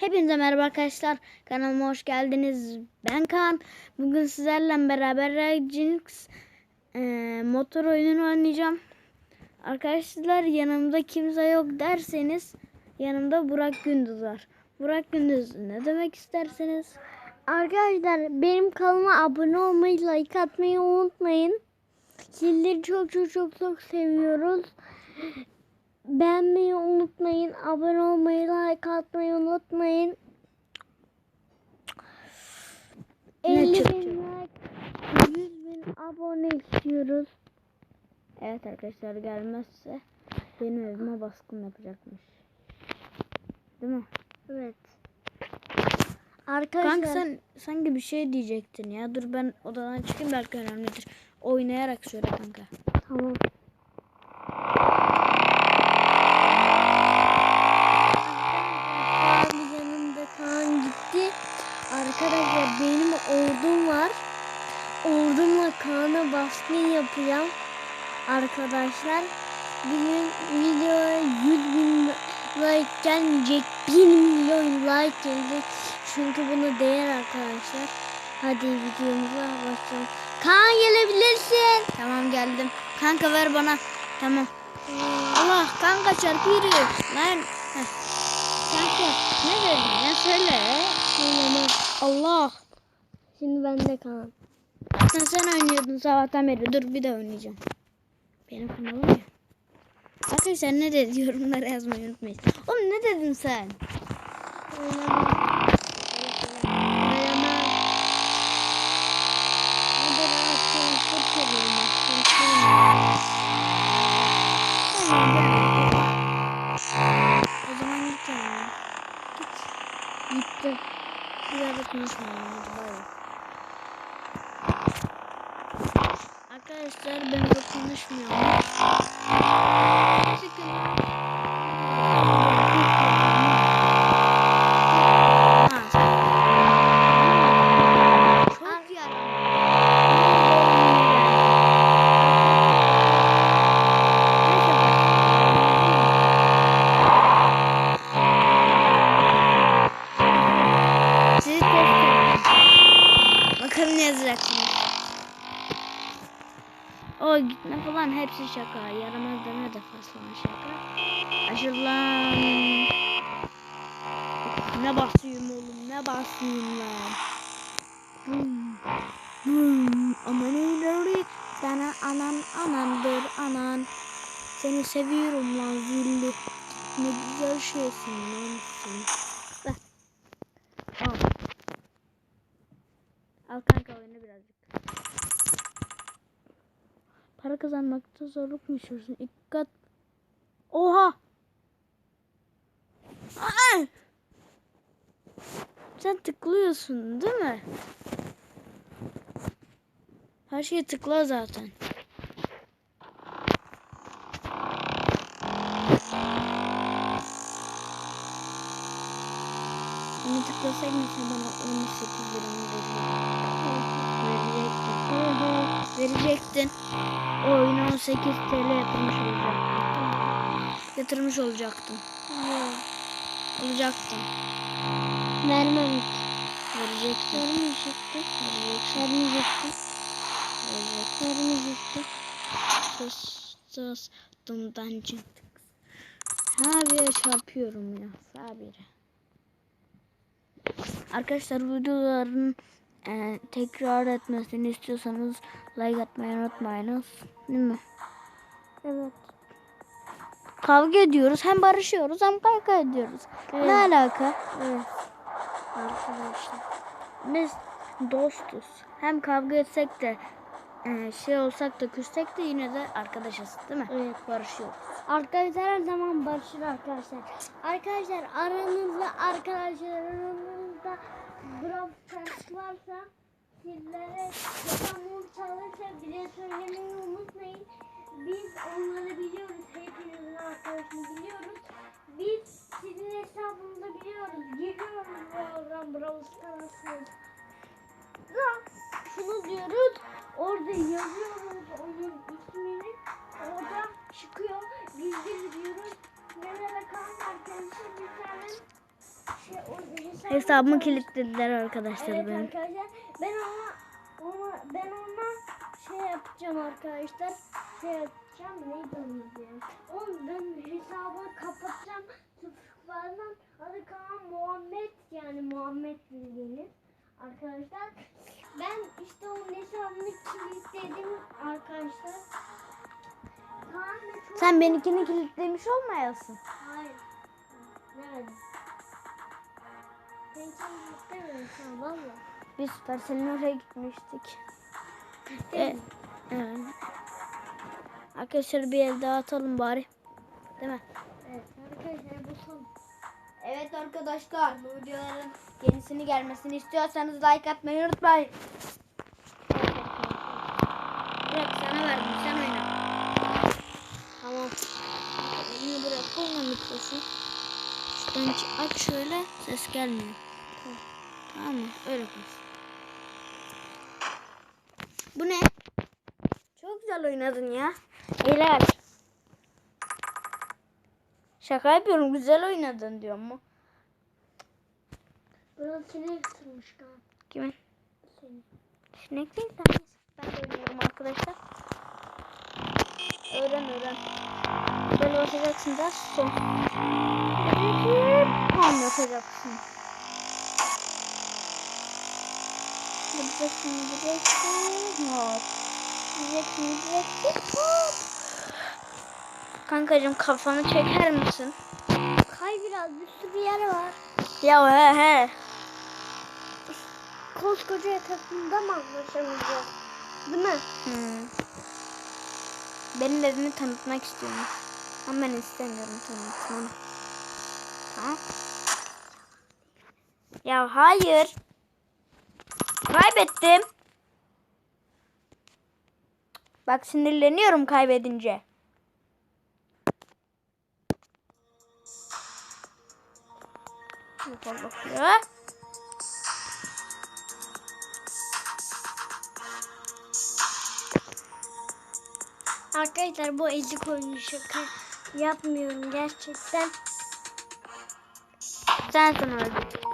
Hepinize merhaba arkadaşlar. Kanalıma hoş geldiniz. Ben Kaan. Bugün sizlerle beraber Jinx e, motor oyununu oynayacağım. Arkadaşlar yanımda kimse yok derseniz yanımda Burak Gündüz var. Burak Gündüz ne demek isterseniz? Arkadaşlar benim kanalıma abone olmayı, like atmayı unutmayın. Sizleri çok çok çok çok seviyoruz. Beğenmeyi unutmayın. Abone olmayı, like atmayı unutmayın. Ne 50 çok bin like, 100 bin abone istiyoruz. Evet arkadaşlar gelmezse benim evime baskın yapacakmış. Değil mi? Evet. Arkadaşlar Kanka sen sanki bir şey diyecektin ya. Dur ben odadan çıkayım belki önemlidir. Oynayarak söyle kanka. tamam. Abi yanımda Kaan gitti. Arkadaşlar benim ordum var. Ordumla Kaan'a baskın yapacağım. Arkadaşlar bugün videoya 100 bin like gelmeyecek. 1 milyon like gelecek. Çünkü buna değer arkadaşlar. Hadi videomuza başlayalım. Kaan gelebilirsin. Tamam geldim. Kanka ver bana. Tamam. Allah kanka çarpı yürüyor. Lan. Heh. Kanka ne dedin ya söyle. Allah. Şimdi bende Kaan. Sen, sen oynuyordun sabahtan beri. Dur bir de oynayacağım. Benim kanalım ya. Arkadaşlar ne dedi yorumlara yazmayı unutmayın. Oğlum ne dedin sen? Oynamam. Oynamam. Hadi rahat ol. Çok seviyorum. ben. Çok seviyorum. Tamam gel. O zaman git ya. Git. Gittim. Bir daha da konuşmayalım. Hadi bay bay. Arkadaşlar ben de konuşmuyorum. Çıkın. Ha, sen- Çok yaramaz. Sizi test edeceğim. Bakalım ne yazacak şimdi. O gitme falan hepsi şaka. Yaramaz deme de falan şaka. Aşıl lan. Ne basayım oğlum ne basayım lan. Hmm. Hmm. Aman ileri sana anan anandır anan. Seni seviyorum lan zilli. Ne güzel şeysin lan sen. Ver. Al. Al kanka oyna birazcık. Para kazanmakta zorluk mu yaşıyorsun? İlk kat. Oha! Aa! Sen tıklıyorsun değil mi? Her şeye tıkla zaten. Onu tıklasaydın sen bana 18 lira mı verecektin? Verecektin. O oyuna 18 TL yatırmış olacaktın. Yatırmış olacaktın. Olacaktın. Vermem. Verecektin. Vermeyecektim. Verecektin. Vermeyecektim. Verecektin. Vermeyecektim. Sus sus. Dumdan çıktık. Habire çarpıyorum ya. Habire. Arkadaşlar videoların e, tekrar etmesini istiyorsanız like atmayı unutmayınız. Değil mi? Evet. Kavga ediyoruz. Hem barışıyoruz hem kavga ediyoruz. Ne Evet. alaka? Evet. Arkadaşlar. Biz dostuz. Hem kavga etsek de e, şey olsak da küssek de yine de arkadaşız değil mi? Evet. Barışıyoruz. Arkadaşlar her zaman barışır arkadaşlar. Arkadaşlar aranızda Stars varsa sizlere hesabım çalışsa bile söylemeyi unutmayın. Biz onları biliyoruz. Hepinizin arkadaşını biliyoruz. Biz sizin hesabınızı biliyoruz. Giriyoruz oradan Brawl Stars'a. Da şunu diyoruz. Orada yazıyoruz onun ismini. Orada çıkıyor. Hesabımı kilitlediler arkadaşlar Evet benim. arkadaşlar ben ona, ona ben ona şey yapacağım arkadaşlar. Şey yapacağım neydi? Onu ben hesabı kapatacağım. Sıfırlardan adı Kaan Muhammed yani Muhammed bildiğiniz arkadaşlar. Ben işte onun hesabını kilitledim arkadaşlar. Sen benimkini kilitlemiş olmayasın. Hayır. Nerede? Biz Supercell'in oraya gitmiştik. E, evet. Arkadaşlar bir el daha atalım bari. Değil mi? Evet arkadaşlar bu son. Evet arkadaşlar bu videoların yenisini gelmesini istiyorsanız like atmayı unutmayın. Bırak sana verdim sen oyna. Tamam. Elini bırak koyma mikrofonu. Şuradan aç şöyle ses gelmiyor. Tamam. Tamam mı? Öyle koy. Bu ne? Çok güzel oynadın ya. Helal. Şaka yapıyorum güzel oynadın diyor mu? Burası sinek tutmuş kan. Kimin? Senin. Sinek değil de neyse. Ben de oynuyorum arkadaşlar. Öğren öğren. Böyle basacaksın da son. Tam yapacaksın. Yapacaksın diyeceksin. Hop. Diyeceksin diyeceksin. Hop. Kankacığım kafanı çeker misin? Kay biraz bir yer var. Ya he he. Koskoca etrafında mı anlaşamayacağız? Değil mi? Hmm. Benim evimi tanıtmak istiyorum. Ama ben istemiyorum tanıtmanı. Tamam. Ya hayır. Kaybettim. Bak sinirleniyorum kaybedince. Arkadaşlar bu ezik oyunu şaka yapmıyorum gerçekten. Sensin öldü.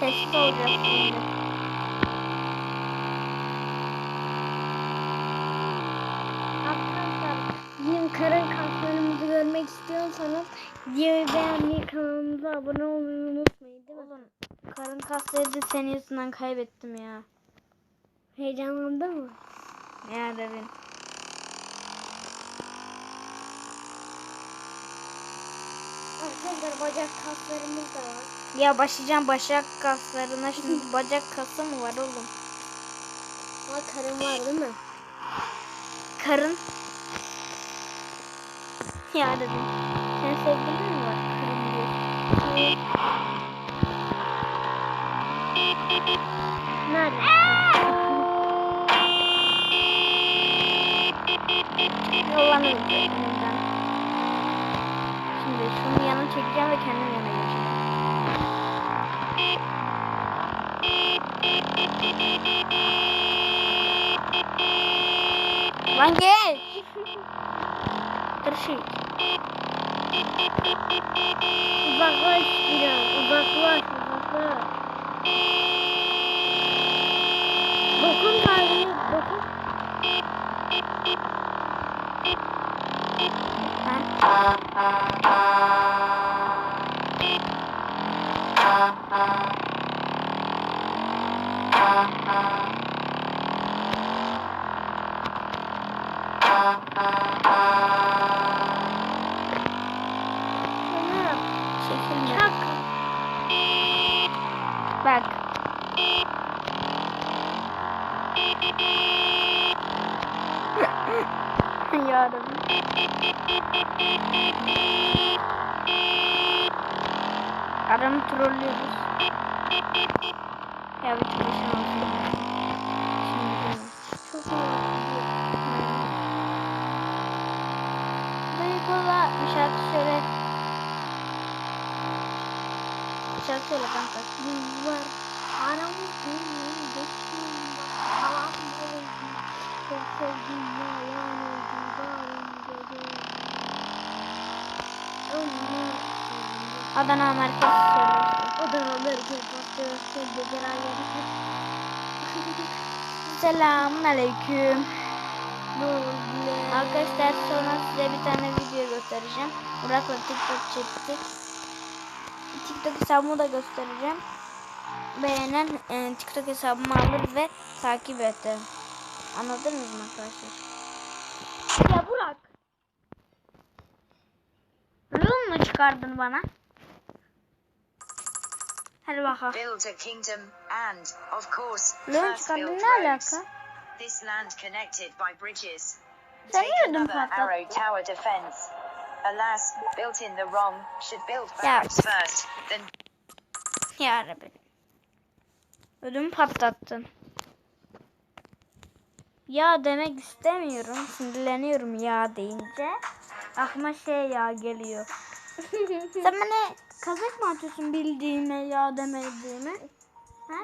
Sessiz olacak şimdi. Arkadaşlar bizim karın kaslarımızı görmek istiyorsanız videoyu beğenmeyi kanalımıza abone olmayı unutmayın değil mi? Oğlum karın kasları senin yüzünden kaybettim ya. Heyecanlandın mı? Ya Devin. Arkadaşlar bacak kaslarımız da var. Ya başlayacağım başak kaslarına şimdi bacak kası mı var oğlum? Ama karın var değil mi? Karın. Ya dedim. Sen sevgilin mi var? Karın diyor. Nerede? Önümden. Şimdi şunu yana çekeceğim ve kendim yana geçeceğim. Lan gel. Tırşık. Uzaklaş biraz. Uzaklaş. Uzaklaş. Dokun kalbini. Dokun. Ben Yarım. Aramı trollüyoruz. Ya bir türlü. Duygu'la bir şarkı söyle. Şarkı söyle kanka. Biz var. Aramız benim geçtiğim Tamam Çok sevdiğim ya yani Adana Amerika Geceler yarısı Selamun aleyküm. Arkadaşlar sonra size bir tane video göstereceğim. Burak'la TikTok çektik. TikTok hesabımı da göstereceğim. Beğenen e, TikTok hesabımı alır ve takip eder. Anladınız mı arkadaşlar? Ya Burak Rul mu çıkardın bana? Hadi bakalım. build a kingdom, and, of course, first çıkardın ne alaka? This land connected by bridges. Sen niye ödüm patlattın? arrow tower defense. Alas, built in the wrong, should build barracks first, then Ya Rabbi. Ödümü patlattın. Ya demek istemiyorum. Sinirleniyorum ya deyince. Aklıma şey ya geliyor. Sen bana kazık mı atıyorsun bildiğime ya demediğime? Ha?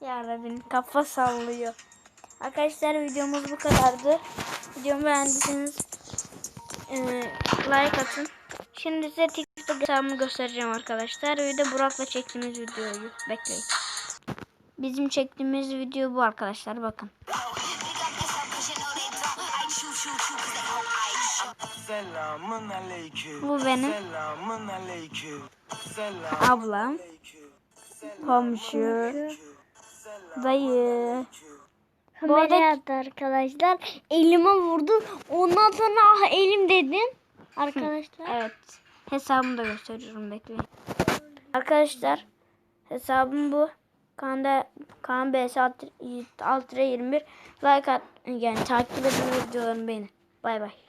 Ya Rabbim kafa sallıyor. Arkadaşlar videomuz bu kadardı. Videomu beğendiyseniz e, like atın. Şimdi size TikTok hesabımı göstereceğim arkadaşlar. Bir de Burak'la çektiğimiz videoyu bekleyin. Bizim çektiğimiz video bu arkadaşlar bakın. Selamun aleyküm. Bu benim Selamun aleyküm. Selam. ablam, komşu, dayı. Bu arada- arkadaşlar. Elime vurdum. Ondan sonra ah elim dedim. Arkadaşlar. Evet. Hesabımı da gösteriyorum bekleyin. Arkadaşlar hesabım bu. Kanda Kaan BS alt 21 like at yani takip edin videolarımı beğenin. Bay bay.